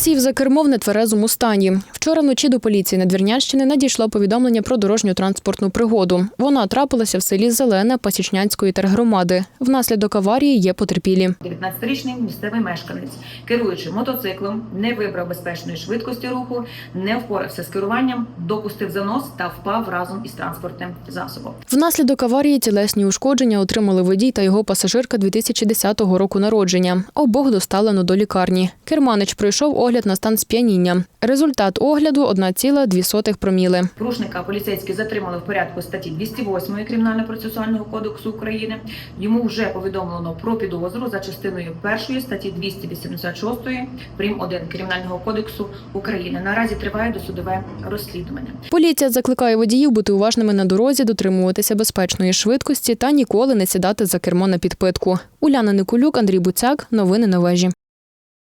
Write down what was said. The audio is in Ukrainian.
Сів за кермо в нетверезому стані. Вчора вночі до поліції Надвірнянщини надійшло повідомлення про дорожню транспортну пригоду. Вона трапилася в селі Зелене Пасічнянської тергромади. Внаслідок аварії є потерпілі. 19-річний місцевий мешканець, керуючи мотоциклом, не вибрав безпечної швидкості руху, не впорався з керуванням, допустив занос та впав разом із транспортним засобом. Внаслідок аварії тілесні ушкодження отримали водій та його пасажирка 2010 року народження. Обох доставлено до лікарні. Керманич пройшов огляд на стан сп'яніння. Результат огляду 1,2 проміли. Порушника поліцейські затримали в порядку статті 208 Кримінально-процесуального кодексу України. Йому вже повідомлено про підозру за частиною першої статті 286 прим. 1 Кримінального кодексу України. Наразі триває досудове розслідування. Поліція закликає водіїв бути уважними на дорозі, дотримуватися безпечної швидкості та ніколи не сідати за кермо на підпитку. Уляна Никулюк, Андрій Буцяк. Новини на вежі.